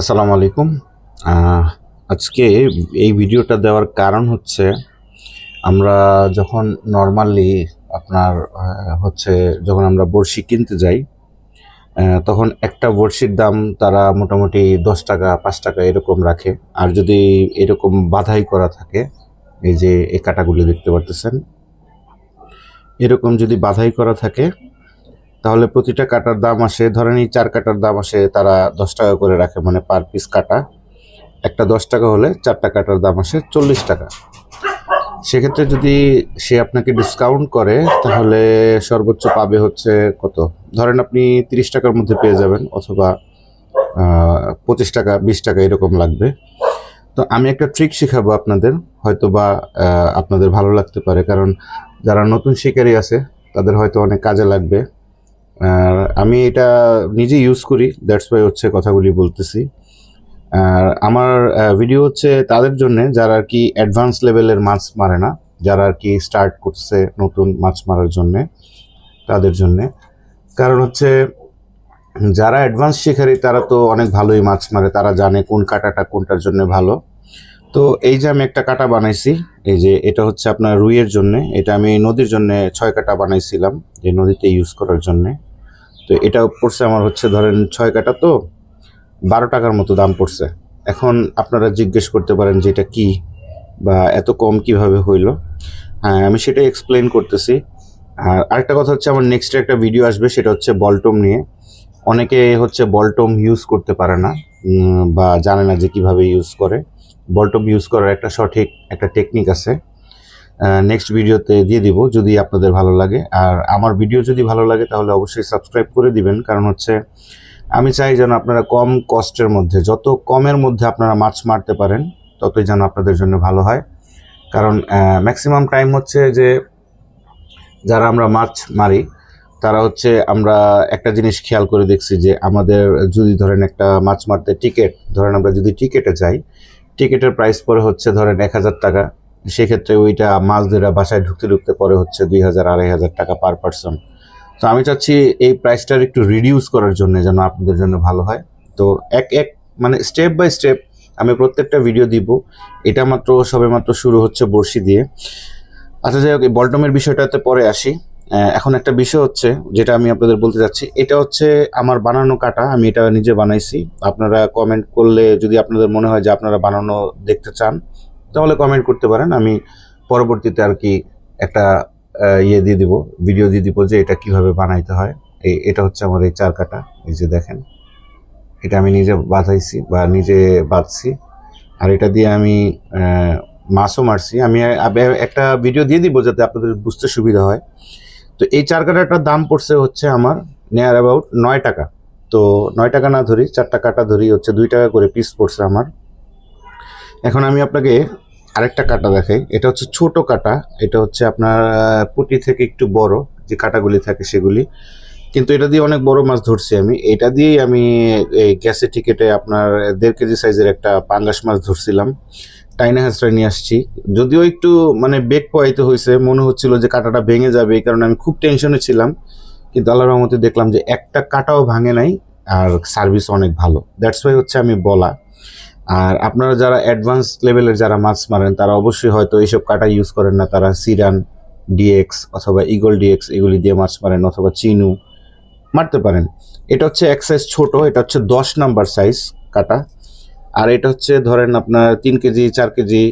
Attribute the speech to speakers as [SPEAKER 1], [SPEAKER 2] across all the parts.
[SPEAKER 1] আসসালামু আলাইকুম। আজকে এই ভিডিওটা দেওয়ার কারণ হচ্ছে আমরা যখন নর্মালি আপনার হচ্ছে যখন আমরা বড়শি কিনতে যাই তখন একটা বড়শির দাম তারা মোটামুটি দশ টাকা, পাঁচ টাকা এরকম রাখে। আর যদি এরকম বাধাই করা থাকে, এই যে এই কাটাগুলি দেখতে পারতেছেন, এরকম যদি বাধাই করা থাকে তাহলে প্রতিটা কাটার দাম আসে, ধরেন এই চার কাটার দাম আসে, তারা দশ টাকা করে রাখে মানে পার পিস কাটা। একটা দশ টাকা হলে চারটা কাটার দাম আসে চল্লিশ টাকা। সেক্ষেত্রে যদি সে আপনাকে ডিসকাউন্ট করে, তাহলে সর্বোচ্চ পাবে হচ্ছে কত? ধরেন আপনি তিরিশ টাকার মধ্যে পেয়ে যাবেন, অথবা পঁচিশ টাকা, বিশ টাকা এরকম লাগবে। তো আমি একটা ট্রিক শেখাবো আপনাদের হয়তো বা আপনাদের ভালো লাগতে পারে, কারণ যারা নতুন শিকারী আছে, তাদের হয়তো অনেক কাজে লাগবে। আর আমি এটা নিজে ইউজ করি দ্যাটস ওয়াই হচ্ছে কথাগুলি বলতেছি। আর আমার ভিডিও হচ্ছে তাদের জন্য, যারা আর কি অ্যাডভান্স লেভেলের মাছ মারে না, যারা আর কি স্টার্ট করছে নতুন মাছ মারার জন্যে, তাদের জন্যে। কারণ হচ্ছে, যারা অ্যাডভান্স শিকারী, তারা তো অনেক ভালোই মাছ মারে, তারা জানে কোন কাটাটা কোনটার জন্য ভালো। তো এই যে আমি একটা কাটা বানাইছি, এই যে এটা হচ্ছে আপনার রুইয়ের জন্য, এটা আমি নদীর জন্য ছয় কাটা বানাইছিলাম যে নদীতে ইউজ করার জন্যে। তো এটা পড়ছে আমার হচ্ছে ধরেন ছয় কাটা তো, বারো টাকার মতো দাম পড়ছে। এখন আপনারা জিজ্ঞেস করতে পারেন যে এটা কি বা এত কম কীভাবে হইল। হ্যাঁ আমি সেটাই এক্সপ্লেন করতেছি। আর আরেকটা কথা হচ্ছে আমার নেক্সট একটা ভিডিও আসবে, সেটা হচ্ছে বলটম নিয়ে। অনেকে হচ্ছে বলটম ইউজ করতে পারে না বা জানে না যে কীভাবে ইউজ করে। বলটম ইউজ করার একটা সঠিক একটা টেকনিক আছে। নেক্সট ভিডিওতে দিয়ে দিব যদি আপনাদের ভালো লাগে। আর আমার ভিডিও যদি ভালো লাগে, তাহলে অবশ্যই সাবস্ক্রাইব করে দিবেন। কারণ হচ্ছে, আমি চাই যেন আপনারা কম কস্টের মধ্যে, যত কমের মধ্যে আপনারা মাছ মারতে পারেন, ততই যেন আপনাদের জন্য ভালো হয়। কারণ ম্যাক্সিমাম টাইম হচ্ছে যে, যারা আমরা মাছ মারি, তারা হচ্ছে আমরা একটা জিনিস খেয়াল করে দেখছি যে, আমাদের যদি ধরেন একটা মাছ মারতে টিকিট ধরেন আমরা যদি টিকিটে যাই টিকিটের প্রাইস পরে হচ্ছে ধরেন এক হাজার টাকা। সেক্ষেত্রে ওইটা মাছ ধরে বাসায় ঢুকতে ঢুকতে পরে হচ্ছে দুই হাজার, আড়াই হাজার টাকা পার পার্সন তো আমি চাচ্ছি এই প্রাইসটার একটু রিডিউস করার জন্য যেন আপনাদের জন্য ভালো হয়। তো এক এক মানে স্টেপ বাই স্টেপ আমি প্রত্যেকটা ভিডিও দিব। এটা মাত্র সবে মাত্র শুরু হচ্ছে বড়শি দিয়ে। আচ্ছা যাই হোক, এই বলটমের বিষয়টাতে পরে আসি। এখন একটা বিষয় হচ্ছে, যেটা আমি আপনাদের বলতে চাচ্ছি, এটা হচ্ছে আমার বানানো কাটা। আমি এটা নিজে বানাইছি। আপনারা কমেন্ট করলে যদি আপনাদের মনে হয় যে আপনারা বানানো দেখতে চান তাহলে কমেন্ট করতে পারেন। আমি পরবর্তীতে আর কি একটা ইয়ে দিয়ে দিব ভিডিও দিয়ে দিব যে এটা কীভাবে বানাইতে হয়। এই, এটা হচ্ছে আমার এই চার কাটা এই যে দেখেন। এটা আমি নিজে বাঁধাইছি বা নিজে বাঁধছি। আর এটা দিয়ে আমি মাছও মারছি। আমি একটা ভিডিও দিয়ে দিব যাতে আপনাদের বুঝতে সুবিধা হয়। তো এই চার কাটাটার দাম পড়ছে হচ্ছে আমার নিয়ার অ্যাবাউট নয় টাকা। তো নয় টাকা না ধরি চারটা কাটা ধরি হচ্ছে দুই টাকা করে পিস পড়ছে আমার। এখন আমি আপনাকে আরেকটা কাটা দেখাই। এটা হচ্ছে ছোট কাটা। এটা হচ্ছে আপনার পুঁটি থেকে একটু বড়, যে কাটাগুলি থাকে সেগুলি। কিন্তু এটা দিয়ে অনেক বড় মাছ ধরছি আমি। এটা দিয়েই আমি এই গ্যাসের টিকেটে আপনার দেড় কেজি সাইজের একটা পাঙ্গাস মাছ ধরছিলাম। টাইনা হ্যাঁচড়া নিয়ে আসছি। যদিও একটু মানে বেগ পোয়াইতে হয়েছে। মনে হচ্ছিল যে কাঁটাটা ভেঙে যাবে, এই কারণে আমি খুব টেনশনে ছিলাম। কিন্তু আল্লাহর রহমতে দেখলাম যে একটা কাটাও ভাঙে নাই, আর সার্ভিস অনেক ভালো। দ্যাটস ওয়াই হচ্ছে আমি বলা। আর আপনারা যারা অ্যাডভান্স লেভেলের যারা মাছ মারেন, তারা অবশ্যই হয়তো এইসব কাটা ইউজ করেন না। তারা সিরান ডিএক্স অথবা ইগল ডিএক্স এগুলি দিয়ে মাছ মারেন অথবা চিনু মারতে পারেন। এটা হচ্ছে এক সাইজ ছোট, এটা হচ্ছে দশ নাম্বার সাইজ কাটা। আর এটা হচ্ছে ধরেন আপনার তিন কেজি, চার কেজি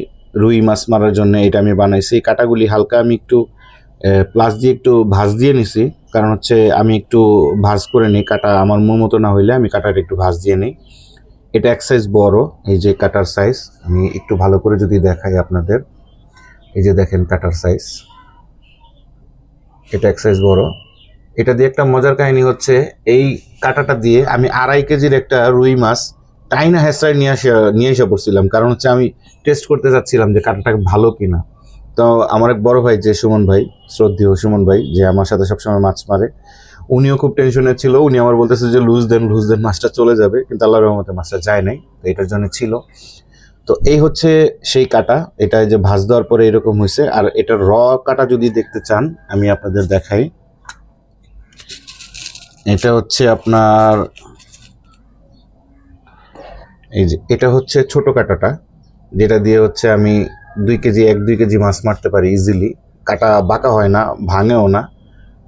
[SPEAKER 1] রুই মাছ মারার জন্য এটা আমি বানাইছি। এই কাটাগুলি হালকা আমি একটু প্লাস দিয়ে একটু ভাঁজ দিয়ে নিছি। কারণ হচ্ছে আমি একটু ভাঁজ করে নিই, কাটা আমার মন মতো না হইলে আমি কাটাটা একটু ভাঁজ দিয়ে নিই। এটা এক সাইজ বড়, এই যে কাটার সাইজ আমি একটু ভালো করে যদি দেখাই আপনাদের, এই যে দেখেন কাটার সাইজ এটা এক সাইজ বড়। এটা দিয়ে একটা মজার কাহিনী হচ্ছে, এই কাটাটা দিয়ে আমি আড়াই কেজির একটা রুই মাছ টাইনা হেসায় নিয়ে আসে, নিয়ে এসে পড়ছিলাম। কারণ হচ্ছে আমি টেস্ট করতে চাচ্ছিলাম যে কাটাটা ভালো কিনা। তো আমার এক বড় ভাই যে সুমন ভাই, শ্রদ্ধেয় সুমন ভাই, যে আমার সাথে সবসময় মাছ মারে উনিও খুব টেনশনে ছিল। উনি আমার বলতেছে যে লুজ দেন লুজ দেন মাছটা চলে যাবে। কিন্তু আল্লাহর রহমতে মাছটা যায় নাই, তো এটার জন্য ছিল। তো এই হচ্ছে সেই কাটা। এটা যে ভাজ দেওয়ার পরে এরকম হয়েছে। আর এটা র কাটা যদি দেখতে চান, আমি আপনাদের দেখাই। এটা হচ্ছে আপনার, এই যে, এটা হচ্ছে ছোট কাটাটা, যেটা দিয়ে হচ্ছে আমি দুই কেজি, এক দুই কেজি মাছ মারতে পারি ইজিলি কাটা বাঁকা হয় না, ভাঙেও না।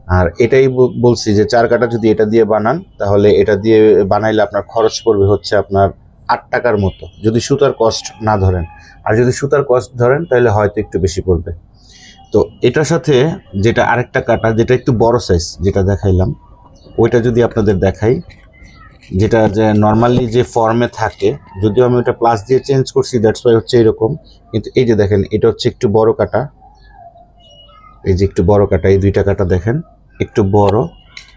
[SPEAKER 1] আর এটাই বলছি যে চার কাটা যদি এটা দিয়ে বানান, তাহলে এটা দিয়ে বানাইলে আপনার খরচ পড়বে হচ্ছে আপনার আট টাকার মতো। যদি সুতার কস্ট না ধরেন। আর যদি সুতার কস্ট ধরেন, তাহলে হয়তো একটু বেশি পড়বে। তো এটার সাথে যেটা আরেকটা কাটা, যেটা একটু বড় সাইজ যেটা দেখাইলাম, ওইটা যদি আপনাদের দেখাই, যেটা যে নর্মালি যে ফর্মে থাকে, যদিও আমি ওটা প্লাস দিয়ে চেঞ্জ করছি দ্যাটস ওয়াই হচ্ছে এরকম। কিন্তু এই যে দেখেন, এটা হচ্ছে একটু বড় কাটা। এই যে একটু বড় কাটা, এই দুইটা কাটা দেখেন। একটু বড়।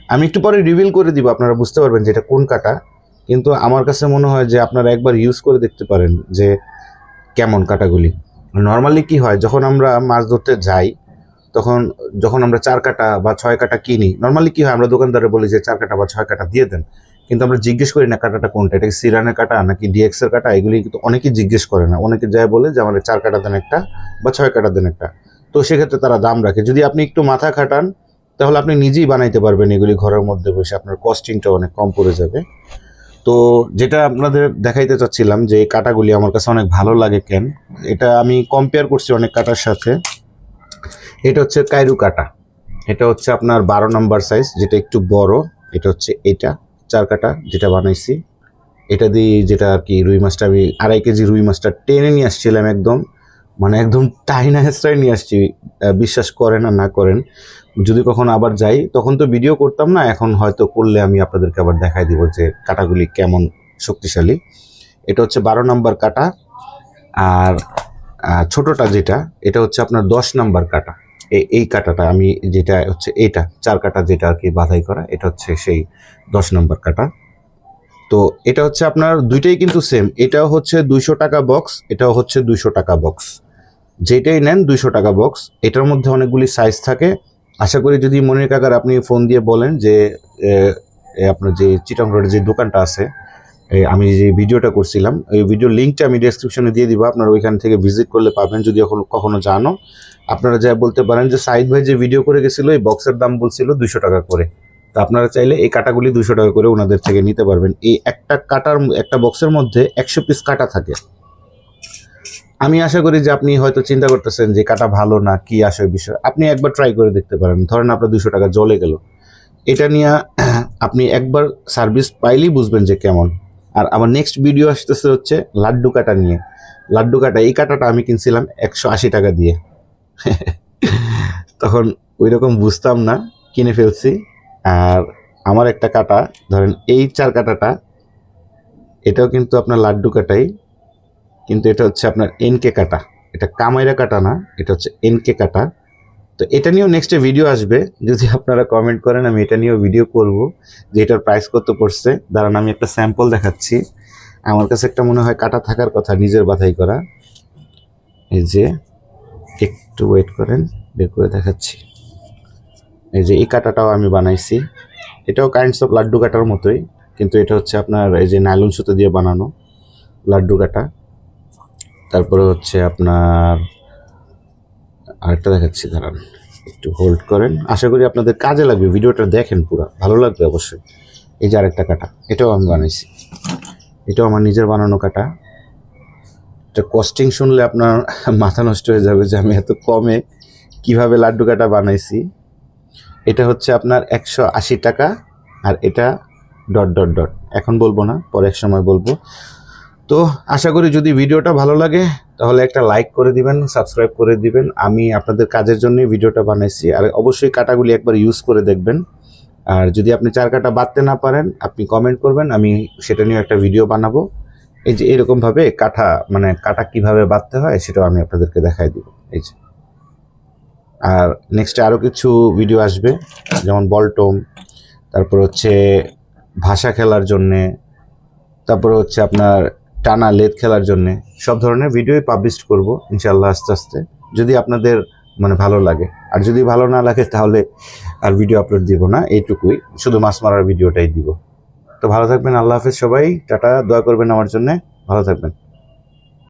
[SPEAKER 1] আমি একটু পরে রিভিল করে দিব, আপনারা বুঝতে পারবেন যে এটা কোন কাটা। কিন্তু আমার কাছে মনে হয় যে আপনারা একবার ইউজ করে দেখতে পারেন যে কেমন কাটাগুলি। নর্মালি কি হয়, যখন আমরা মাছ ধরতে যাই, তখন যখন আমরা চার কাটা বা ছয় কাটা কিনি নর্মালি কি হয়, আমরা দোকানদারে বলি যে চার কাটা বা ছয় কাটা দিয়ে দেন। কিন্তু আমরা জিজ্ঞেস করি, না, কাটাটা কোনটা? এটা কি সিরানের কাটা নাকি ডিএক্স এর কাটা? এগুলি কিন্তু অনেকেই জিজ্ঞেস করে না। অনেকে যায় বলে যে, আমাদের চার কাটা দেন একটা বা ছয় কাটা দেন একটা। তো সেক্ষেত্রে তারা দাম রাখে। যদি আপনি একটু মাথা খাটান তাহলে আপনি নিজেই বানাইতে পারবেন এগুলি ঘরের মধ্যে বসে, আপনার কস্টিংটা অনেক কম পড়ে যাবে। তো যেটা আপনাদের দেখাইতে চাচ্ছিলাম যে এই কাটাগুলি আমার কাছে অনেক ভালো লাগে কেন, এটা আমি কম্পেয়ার করছি অনেক কাটার সাথে। এটা হচ্ছে কাইরু কাটা। এটা হচ্ছে আপনার বারো নাম্বার সাইজ যেটা একটু বড়, এটা হচ্ছে এটা, চার কাটা যেটা বানাইছি। এটা দিয়ে যেটা আর কি রুই মাছটা, আমি আড়াই কেজি রুই মাছটা টেনে নিয়ে আসছিলাম একদম। মানে একদম টাইনা হেসটাই নিয়ে আসছি বিশ্বাস করেন আর না করেন। যদি কখনো আবার যাই, তখন তো ভিডিও করতাম না, এখন হয়তো করলে আমি আপনাদেরকে আবার দেখাই দিব যে কাটাগুলি কেমন শক্তিশালী। এটা হচ্ছে বারো নাম্বার কাটা, আর ছোটটা যেটা, এটা হচ্ছে আপনার দশ নাম্বার কাটা। এই কাটাটা আমি যেটা হচ্ছে, এইটা, চার কাটা যেটা আর কি বাধাই করা, এটা হচ্ছে সেই দশ নম্বর কাটা। তো এটা হচ্ছে আপনার দুইটাই কিন্তু সেম এটাও হচ্ছে দুইশো টাকা বক্স এটাও হচ্ছে দুইশো টাকা বক্স যেটাই নেন দুইশো টাকা বক্স এটার মধ্যে অনেকগুলি সাইজ থাকে। আশা করি যদি মনির কাকার আপনি ফোন দিয়ে বলেন যে আপনার যে চিটং রোডের যে দোকানটা আছে আমি যে ভিডিওটা করছিলাম এই ভিডিও লিঙ্কটা আমি ডেসক্রিপশনে দিয়ে দিব। আপনারা ওইখান থেকে ভিজিট করলে পাবেন, যদি এখন কখনো জানো। আপনারা যা বলতে পারেন যে সাইদ ভাই যে ভিডিও করে গেছিল, এই বক্সের দাম বলছিল দুশো টাকা করে। তো আপনারা চাইলে এই কাটাগুলি দুশো টাকা করে ওনাদের থেকে নিতে পারবেন। এই একটা কাটার একটা বক্সের মধ্যে একশো পিস কাটা থাকে। আমি আশা করি যে আপনি হয়তো চিন্তা করতেছেন যে কাটা ভালো না, কি আসে বিষয়? আপনি একবার ট্রাই করে দেখতে পারেন। ধরেন আপনার দুশো টাকা জলে গেল। এটা নিয়ে আপনি একবার সার্ভিস পাইলেই বুঝবেন যে কেমন। আর আমার নেক্সট ভিডিও আসতেছে হচ্ছে লাড্ডু কাটা নিয়ে। লাড্ডু কাটা, এই কাটাটা আমি কিনছিলাম একশো আশি টাকা দিয়ে। তখন ওই রকম বুঝতাম না, কিনে ফেলছি। আর আমার একটা কাটা, ধরেন এই চার কাটাটা, এটাও কিন্তু আপনার লাড্ডু কাটাই, কিন্তু এটা হচ্ছে আপনার এনকে কাটা। এটা কামাইরা কাটা না, এটা হচ্ছে এনকে কাটা। তো এটা নিয়েও নেক্সটে ভিডিও আসবে। যদি আপনারা কমেন্ট করেন, আমি এটা নিয়েও ভিডিও করব যে এটার প্রাইস কত পড়ছে। দাঁড়ান, আমি একটা স্যাম্পল দেখাচ্ছি। আমার কাছে একটা মনে হয় কাটা থাকার কথা, নিজের বাধাই করা। এই যে, একটু ওয়েট করেন, বের করে দেখাচ্ছি। এই যে এই কাটাটাও আমি বানাইছি। এটাও কাইন্ডস অফ লাড্ডু কাটার মতোই, কিন্তু এটা হচ্ছে আপনার এই যে নাইলন সুতো দিয়ে বানানো লাড্ডু কাটা। তারপরে হচ্ছে আপনার আরেকটা দেখাচ্ছি, দাঁড়ান, একটু হোল্ড করেন। আশা করি আপনাদের কাজে লাগবে, ভিডিওটা দেখেন পুরো, ভালো লাগবে অবশ্যই। এই যে আরেকটা কাটা, এটাও আমি বানাইছি। এটাও আমার নিজের বানানো কাটা। এটা কস্টিং শুনলে আপনার মাথা নষ্ট হয়ে যাবে যে আমি এত কমে কীভাবে লাড্ডু কাটা বানাইছি। এটা হচ্ছে আপনার একশো আশি টাকা আর এটা ডট ডট ডট। এখন বলব না, পরে এক সময় বলব। তো আশা করি যদি ভিডিওটা ভালো লাগে, তাহলে একটা লাইক করে দিবেন, সাবস্ক্রাইব করে দিবেন। আমি আপনাদের কাজের জন্যই ভিডিওটা বানাইছি। আর অবশ্যই কাটাগুলি একবার ইউজ করে দেখবেন। আর যদি আপনি চার কাটা বাঁধতে না পারেন, আপনি কমেন্ট করবেন, আমি সেটা নিয়ে একটা ভিডিও বানাবো। এই যে এরকমভাবে কাঠা মানে কাটা কীভাবে বাঁধতে হয়, সেটাও আমি আপনাদেরকে দেখাই দিব। এই যে। আর নেক্সটে আরও কিছু ভিডিও আসবে, যেমন বলটম, তারপর হচ্ছে ভাষা খেলার জন্যে, তারপর হচ্ছে আপনার টানা লেদ খেলার জন্যে, সব ধরনের ভিডিওই পাবলিশ করব ইনশাল্লাহ আস্তে আস্তে, যদি আপনাদের মানে ভালো লাগে। আর যদি ভালো না লাগে, তাহলে আর ভিডিও আপলোড দিব না, এইটুকুই, শুধু মাছ মারার ভিডিওটাই দিব। তো ভালো থাকবেন, আল্লাহ হাফেজ সবাই, টাটা, দোয়া করবেন আমার জন্যে, ভালো থাকবেন।